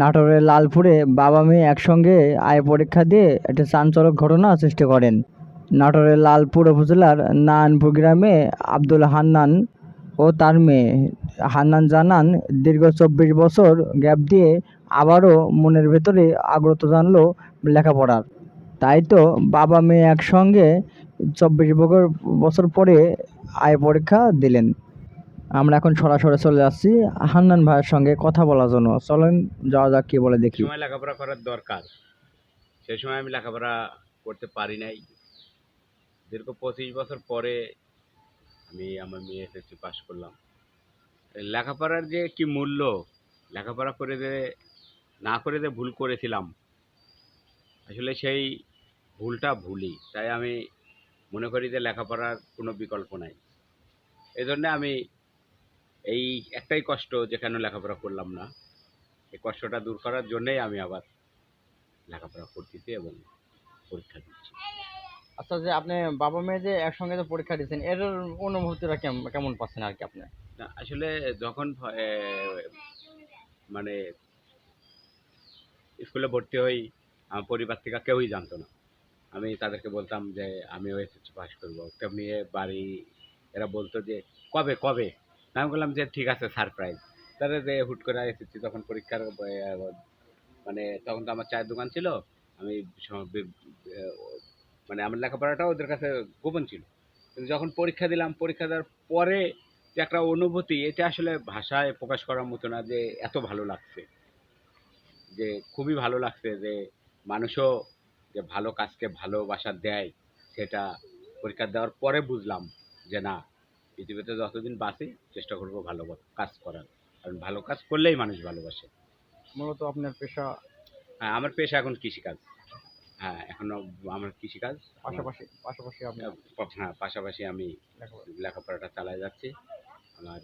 নাটোরের লালপুরে বাবা মেয়ে একসঙ্গে আয় পরীক্ষা দিয়ে একটা চাঞ্চল্যক ঘটনা সৃষ্টি করেন। নাটোরের লালপুর উপজেলার নারায়ণপুর গ্রামে আব্দুল হান্নান ও তার মেয়ে হান্নান জানান, দীর্ঘ চব্বিশ বছর গ্যাপ দিয়ে আবারও মনের ভেতরে আগ্রত জানলো লেখাপড়ার। তাই তো বাবা মেয়ে একসঙ্গে চব্বিশ বছর পরে আয় পরীক্ষা দিলেন। আমরা এখন সরাসরি চলে যাচ্ছি হান্নান ভাইয়ের সঙ্গে কথা বলার জন্য। চলেন, যাওয়া যাক কি বলে দেখি। সময় লেখাপড়া করার দরকার। সেই সময় আমি লেখাপড়া করতে পারি নাই। দীর্ঘ পঁচিশ বছর পরে আমি আমার মেয়ে এসএসসি পাস করলাম। লেখাপড়ার যে কি মূল্য, লেখাপড়া করে যে, না করে যে ভুল করেছিলাম, আসলে সেই ভুলটা ভুলি তাই আমি মনে করি যে লেখাপড়ার কোনো বিকল্প নাই। এই জন্যে আমি এই একটাই কষ্ট যে কেন লেখাপড়া করলাম না? এই কষ্টটা দূর করার জন্যেই আমি আবার লেখাপড়া করতেছি এবং পরীক্ষা দিচ্ছি। আচ্ছা যে আপনি বাবা মেয়ে যে একসঙ্গে যে পরীক্ষা দিচ্ছেন এর অনুভূতিটা কেমন কেমন পাচ্ছেন আর কি আপনি? না আসলে যখন মানে স্কুলে ভর্তি হই আমার পরিবার থেকে কেউই জানতো না। আমি তাদেরকে বলতাম যে আমিও এসএসসি পাস করব। তেমনি বাড়ি এরা বলতো যে কবে কবে? আমি বললাম যে, ঠিক আছে সারপ্রাইজ তাহলে যে হুট করে এসেছি, তখন পরীক্ষার মানে তখন তো আমার চায়ের দোকান ছিল। আমি মানে আমার লেখাপড়াটাও ওদের কাছে গোপন ছিল। কিন্তু যখন পরীক্ষা দিলাম, পরীক্ষা দেওয়ার পরে যে একটা অনুভূতি, এটা আসলে ভাষায় প্রকাশ করার মতো না যে এত ভালো লাগছে। যে খুবই ভালো লাগছে যে মানুষও যে ভালো কাজকে ভালোবাসা দেয়, সেটা পরীক্ষা দেওয়ার পরে বুঝলাম যে না পৃথিবীতে যতদিন বাঁচি চেষ্টা করব ভালো কাজ করার। কারণ ভালো কাজ করলেই মানুষ ভালোবাসে। মূলত আপনার পেশা? হ্যাঁ আমার পেশা এখন কৃষিকাজ। হ্যাঁ এখনও আমার কৃষিকাজ। পাশাপাশি পাশাপাশি আপনি হ্যাঁ পাশাপাশি আমি লেখাপড়া। লেখাপড়াটা চালায় যাচ্ছি। আমার